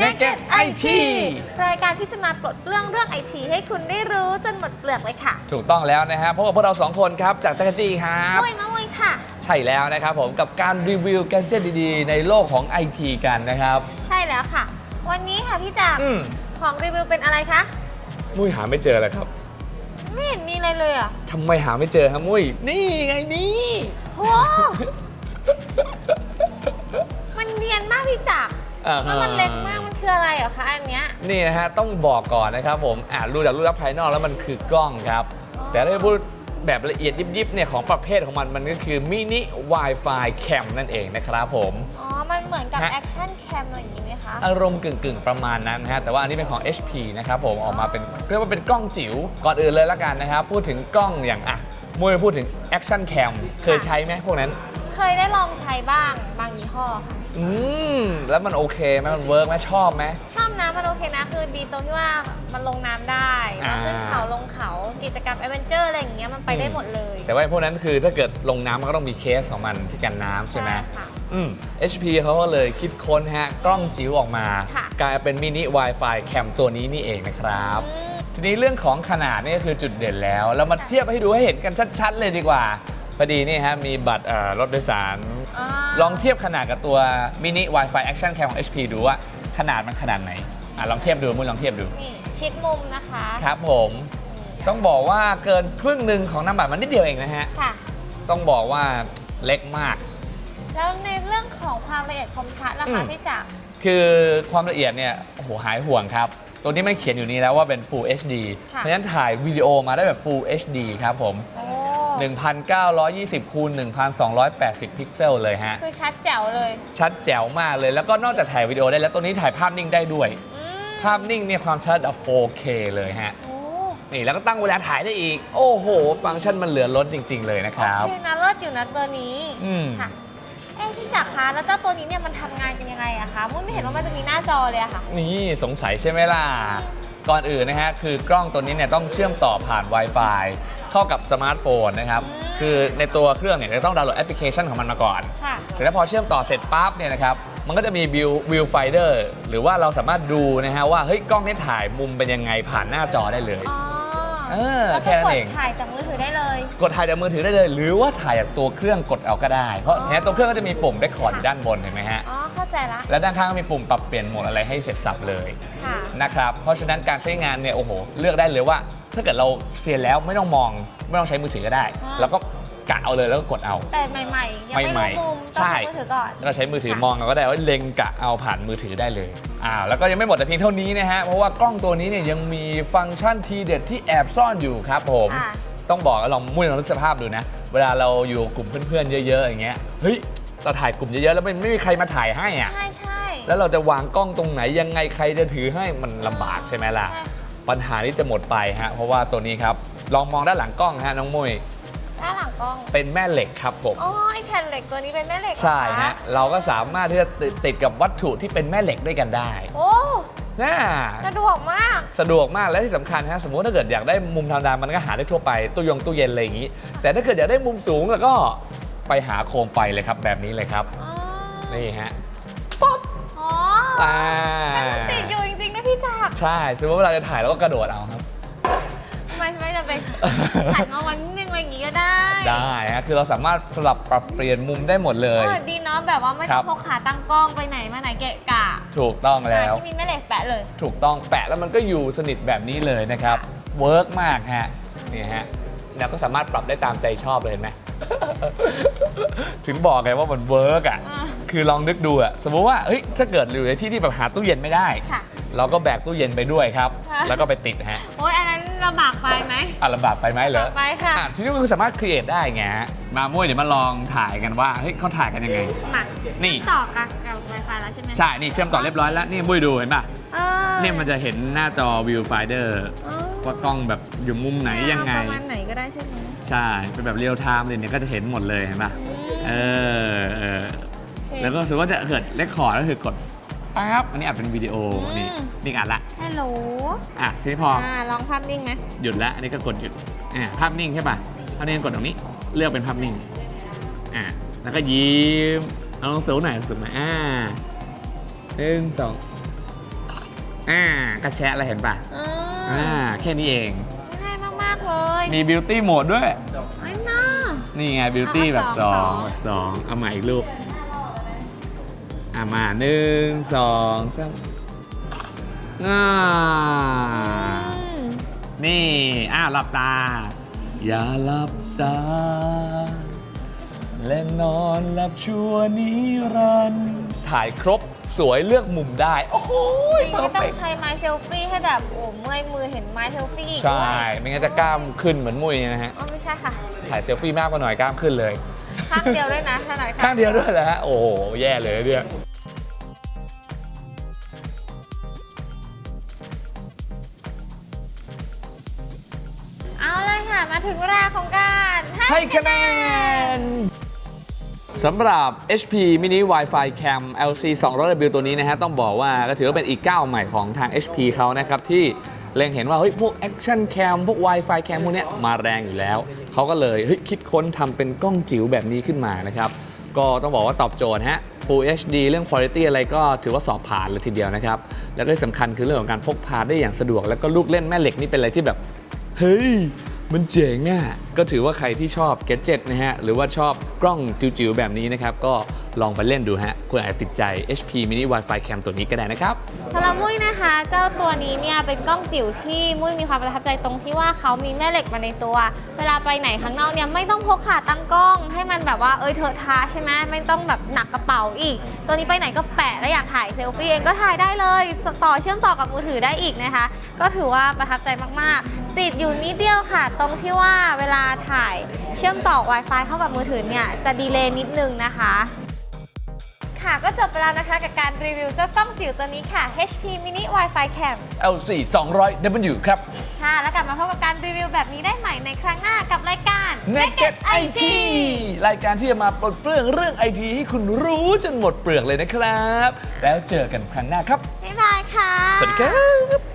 Get IT รายการที่จะมาปลดเปลื้องเรื่องไอทีให้คุณได้รู้จนหมดเปลือกเลยค่ะถูกต้องแล้วนะฮะพบกับพวกเราสองคนครับจากจักรจี้ครับ มุ้ยมะมุ้ยค่ะ ใช่แล้วนะครับผมกับการรีวิวแกดเจิตดีๆ ในโลกของไอทีกันนะครับ ใช่แล้วค่ะ วันนี้ค่ะพี่จักรอืมของรีวิวเป็นอะไรคะ มุ้ยหาไม่เจอเลยครับไม่เห็นมีอะไรเลยอะทำไมหาไม่เจอครับมุ้ยนี่ไงนี่ โห มันเนียนมากพี่จักร อ่าฮะ แล้วมันเล็กมากมันคืออะไรเหรอคะอันเนี้ย นี่นะฮะต้องบอกก่อนนะครับผมอ่านรูจากรูปลักษณ์ภายนอกแล้วมันคือกล้องครับ อ๋อ แต่ถ้าพูดแบบละเอียดยิบๆเนี่ยของประเภทของมันมันก็คือมินิ Wi-Fi Cam นั่นเองนะครับผม อ๋อ มันเหมือนกับฮะ แอคชั่นแคมอะไรอย่างนี้ไหมคะ อารมณ์กึ่งๆ ประมาณนั้นนะฮะแต่ว่าอันนี้เป็นของ HP นะครับผมออกมาเป็นเรียกว่าเป็นกล้องจิ๋วก่อนอื่นเลยละกันนะครับ พูดถึงกล้องอย่างอะมวยพูดถึง Action Cam เคยใช้ไหมพวกนั้น เคยได้ลองใช้บ้างบางยี่ห้อค่ะ อืม แล้วมันโอเคไหมมันเวิร์กไหมชอบไหม ชอบนะมันโอเคนะคือดีตรงที่ว่ามันลงน้ำได้แล้วขึ้นอ่าเขาลงเขากิจกรรมแอดเวนเจอร์อะไรอย่างเงี้ยมันไปได้หมดเลยแต่ว่าพวกนั้นคือถ้าเกิดลงน้ำมันก็ต้องมีเคสของมันที่กันน้ำใช่ไหม ค่ะ อืม HP เขาก็เลยคิดค้นฮะ กล้องจิ๋วออกมา ค่ะ กลายเป็นมินิ Wi-Fi แคมตัวนี้นี่เองนะครับ อืม ทีนี้เรื่องของขนาดนี่ก็คือจุดเด่นแล้ว เรามาเทียบให้ดูให้เห็นกันชัด ๆ เลยดีกว่าพ อดีนี่ฮะมีบัตรเอ่อรถโดยสาราลองเทียบขนาดกับตัวมินิ Wi-Fi Action Cam ของ HP ดูว่าขนาดมันขนาดไหนอะลองเทียบดูมุ้ยลองเทียบดู นี่ชิดมุมนะคะครับผม ต้องบอกว่าเกินครึ่งหนึ่งของน้ำบัตรมันนิดเดียวเองนะฮะ ค่ะ ต้องบอกว่าเล็กมาก แล้วในเรื่องของความละเอียดคมชัดล่ะอืคะม พี่จักรคือความละเอียดเนี่ยโอ้โหหายห่วงครับ ตัวนี้มันเขียนอยู่นี้แล้วว่าเป็น Full HD ค่ะเพราะฉะนั้นถ่ายวิดีโอมาได้แบบ Full HD ครับผม โอ้ 1920 คูณ 1280 พิกเซลเลยฮะ คือชัดแจ๋วเลย ชัดแจ๋วมากเลย แล้วก็นอกจากถ่ายวิดีโอได้แล้วตัวนี้ถ่ายภาพนิ่งได้ด้วย อืมภาพนิ่งเนี่ยความชัดแบบ 4K เลยฮะ โอ้นี่แล้วก็ตั้งเวลาถ่ายได้อีก โอ้โห ฟังก์ชันมันเหลือล้นจริง ๆ เลยนะครับ โอเคนะเลิศอยู่นะตัวนี้ อืม ค่ะ เอ้พี่จักรคะแล้วเจ้าตัวนี้เนี่ยมันทำงานเป็นยังไงอะคะมุ้ยไม่เห็นว่ามันจะมีหน้าจอเลยอะค่ะ นี่สงสัยใช่ไหมล่ะ ก่อนอื่นนะฮะ คือกล้องตัวนี้เนี่ยต้องเชื่อมต่อผ่าน Wi-Fi เข้ากับสมาร์ทโฟนนะครับอืมคือในตัวเครื่องเนี่ยจะต้องดาวน์โหลดแอปพลิเคชันของมันมาก่อน ค่ะ เสร็จแล้วพอเชื่อมต่อเสร็จปั๊บเนี่ยนะครับ มันก็จะมีวิววิวไฟเดอร์หรือว่าเราสามารถดูนะฮะว่าเฮ้ยกล้องนี้ถ่ายมุมเป็นยังไงผ่านหน้าจอได้เลย อ๋อ เออแล้วแค่ก็นั้นกดเอง ถ่ายจากมือถือได้เลย กดถ่ายจากมือถือได้เลย หรือว่าถ่ายจากตัวเครื่องกดเอาก็ได้ เพราะอ๋อ เนี่ยตัวเครื่องก็จะมีปุ่ม record อยู่ด้านบนเห็นไหมฮะ อ๋อ เข้าใจละ และด้านข้างก็มีปุ่มปรับเปลี่ยนโหมดอะไรให้เสร็จสับเลยค่ะ นะครับ เพราะฉะนั้นการใช้งานเนี่ยโอ้โห เลือกได้เลยว่า ถ้าเกิดเราเซียนแล้วไม่ต้องมองไม่ต้องใช้มือถือก็ได้ อ่า แล้วก็ กะเอาเลยแล้วก็กดเอา แต่ใหม่ๆยังไม่ใหม่รู้ๆมุมต้องใช่ ใช้มือถือก่อนแล้วก็ใช้มือถือค่ะมองเราก็ได้ว่าเล็งกะเอาผ่านมือถือได้เลยอ้าวแล้วก็ยังไม่หมดแต่เพียงเท่านี้นะฮะ เพราะว่ากล้องตัวนี้เนี่ยยังมีฟังก์ชันทีเด็ดที่แอบซ่อนอยู่ครับผม ค่ะ ต้องบอกลองมุ้ยลองนึกสภาพดูนะ เวลาเราอยู่กลุ่มเพื่อนๆ เยอะๆ อย่างเงี้ย เฮ้ย เราถ่ายกลุ่มเยอะๆ แล้วมันไม่มีใครมาถ่ายให้อะใช่ใช่ แล้วเราจะวางกล้องตรงไหนยังไงใครจะถือให้มันลำบากใช่ไหมล่ะ ใช่ ปัญหานี้จะหมดไปฮะเพราะว่าตัวนี้ครับ ลองมองด้านหลังกล้องฮะน้องมุ้ย ด้านหลังกล้องเป็นแม่เหล็กครับผม อ๋อไอแผ่นเหล็กตัวนี้เป็นแม่เหล็กเหรอใช่คฮะ เราก็สามารถที่จะติดติดกับวัตถุที่เป็นแม่เหล็กด้วยกันได้โอ้น่าสะดวกมาก สะดวกมากและที่สำคัญฮะสมมติถ้าเกิดอยากได้มุมธรรมดามันก็หาได้ทั่วไปตู้ยงตู้เย็นอะไรอย่างนี้ แต่ถ้าเกิดอยากได้มุมสูงแล้วก็ไปหาโคมไฟเลยครับ แบบนี้เลยครับอ๋อนี่ฮะอ๋ออ่าแต่มันติดอยู่จริงๆนะพี่จักรใช่สมมติเวลาจะถ่ายแล้วก็กระโดดเอาครับ ทำไมไม่จะเป็นหันมาวันนิดนึงอะ ไรอย่างงี้ก็ได้ได้ฮะคือเราสามารถสลับปรับเปลี่ยนมุมได้หมดเลย เออดีเนาะแบบว่าไม่คต้รัอบ งพกขาตั้งกล้องไปไหนมาไหนเกะกะถูกต้องแล้ว ที่มีแม่เหล็กแปะเลย ถูกต้องแปะแล้วมันก็อยู่สนิทแบบนี้เลยนะครับ เวิร์กมากฮะนี่ฮะแล้วก็สามารถปรับได้ตามใจชอบเลยเห็นไหม ถึงบอกไงว่ามันเวิร์กอะ อ่าคือลองนึกดูอะ สมมติว่าเฮ้ยถ้าเกิดอยู่ในที่ที่แบบหาตู้เย็นไม่ได้ ค่ะเราก็แบกตู้เย็นไปด้วยครับ ค่ะ แล้วก็ไปติดฮะ โอ้ยอันนั้น ลำบากไปไหม อะลำบากไปไหมเหรอลำบากไปค่ะ อะทีนี้ก็คือสามารถครีเอทได้ไงฮะมามุ้ยเดี๋ยวมาลองถ่ายกันว่าเฮ้ยเขาถ่ายกันยังไง มานี่ ต่อกับกับ Wi-Fi แล้วใช่ไหมใช่ นี่เชื่อมต่อเรียบร้อยแล้ว นี่มุ้ยดูเห็นป่ะ เออเนี่ยมันจะเห็นหน้าจอวิวไฟเดอร์เออว่ากล้องแบบอยู่มุมไหนยังไง ประมาณไหนก็ได้ใช่ไหม ใช่ เป็นแบบเรียลไทม์เลยเนี่ยก็จะเห็นหมดเลยเห็นป่ะเออเออโอเคแล้วก็สมมติว่าจะเกิดเลคคอร์ดก็คือกด ปั๊บอันนี้อัดเป็นวิดีโออืมนี่นี่อัดละ ฮัลโหลอะทีนี้พออ่าลองภาพนิ่งไหมหยุดละ อันนี้ก็กดหยุด อ่าภาพนิ่งใช่ป่ะภาพนิ่งกดตรงนี้ เลือกเป็นภาพนิ่ง อ่าแล้วก็ยิ้ม เอาลงสูงหน่อยสูงหน่อยอ่าหนึ่งสองอ่ากระแชะอะไรเห็นป่ะอือ่ามแค่นี้เอง ง่ายมาก ๆ เลยมีบิวตี้โหมดด้วยไอ้น่า นี่ไงบิวตี้เอาแบบสสอองงสองแบบสองเอามาอีกรูปอ่ะมาหนึ่งสองสามอ่าอืมนี่อ้าวหลับตา อย่าหลับตา และนอนหลับชั่วนิรันดร์ถ่ายครบสวยเลือกมุมได้ โอ้โหไม่ต้องใช้ไม้เซลฟี่ให้แบบโอ้เมื่อยมือเห็นไม้เซลฟี่อีกใช่ด้วยไม่งั้นจะกล้ามขึ้นเหมือนมุ้ยนะฮะ อ๋อไม่ใช่ค่ะ ถ่ายเซลฟี่มากกว่าหน่อยกล้ามขึ้นเลย ข้างเดียวด้วยนะถนัดข้างเดียวด้วยเหรอฮะ โอ้โหแย่เลยเนี่ย ถึงเวลาของการให้คะแนนสำหรับ HP Mini Wi-Fi Cam LC 200W ตัวนี้นะฮะ ต้องบอกว่าก็ถือว่าเป็นอีกก้าวใหม่ของทาง HP เขานะครับ ที่เล็งเห็นว่า เฮ้ย พวก Action Cam พวก Wi-Fi Cam พวกเนี้ยมาแรงอยู่แล้ว เขาก็เลย เฮ้ย คิดค้นทำเป็นกล้องจิ๋วแบบนี้ขึ้นมานะครับ ก็ต้องบอกว่าตอบโจทย์ฮะ Full HD เรื่อง Quality อะไรก็ถือว่าสอบผ่านเลยทีเดียวนะครับ แล้วก็ที่สำคัญคือเรื่องของการพกพาได้อย่างสะดวก แล้วก็ลูกเล่นแม่เหล็กนี่เป็นอะไรที่แบบ เฮ้ย มันเจ๋งอะก็ถือว่าใครที่ชอบแกดเจิตนะฮะ หรือว่าชอบกล้องจิ๋วๆ แบบนี้นะครับ ก็ลองไปเล่นดูฮะ คุณอาจจะติดใจ HP Mini Wi-Fi Cam ตัวนี้ก็ได้นะครับ สำหรับมุ้ยนะคะ เจ้าตัวนี้เนี่ยเป็นกล้องจิ๋วที่มุ้ยมีความประทับใจตรงที่ว่าเขามีแม่เหล็กมาในตัว เวลาไปไหนข้างนอกเนี่ยไม่ต้องพกขาตั้งกล้อง ให้มันแบบว่าเอยเถอะท้าใช่ไหมไม่ต้องแบบหนักกระเป๋าอีก ตัวนี้ไปไหนก็แปะแล้วอยากถ่ายเซลฟี่เองก็ถ่ายได้เลยต่อเชื่อมต่อกับมือถือได้อีกนะคะ ก็ถือว่าประทับใจมากๆ ติดอยู่นิดเดียวค่ะ ตรงที่ว่าเวลาถ่ายเชื่อมต่อ Wi-Fi เข้ากับมือถือเนี่ย จะดีเลย์นิดนึงนะคะ ค่ะก็จบไปแล้วนะคะกับการรีวิวเจ้ากล้องจิ๋วตัวนี้ค่ะ HP Mini Wi-Fi Cam LC 200W ครับ ค่ะแล้วกลับมาพบกับการรีวิวแบบนี้ได้ใหม่ในครั้งหน้ากับรายการ Naked IT รายการที่จะมาปลดเปลื้องเรื่อง IT ให้คุณรู้จนหมดเปลือกเลยนะครับ แล้วเจอกันครั้งหน้าครับ บ๊ายบายค่ะ สวัสดีครับ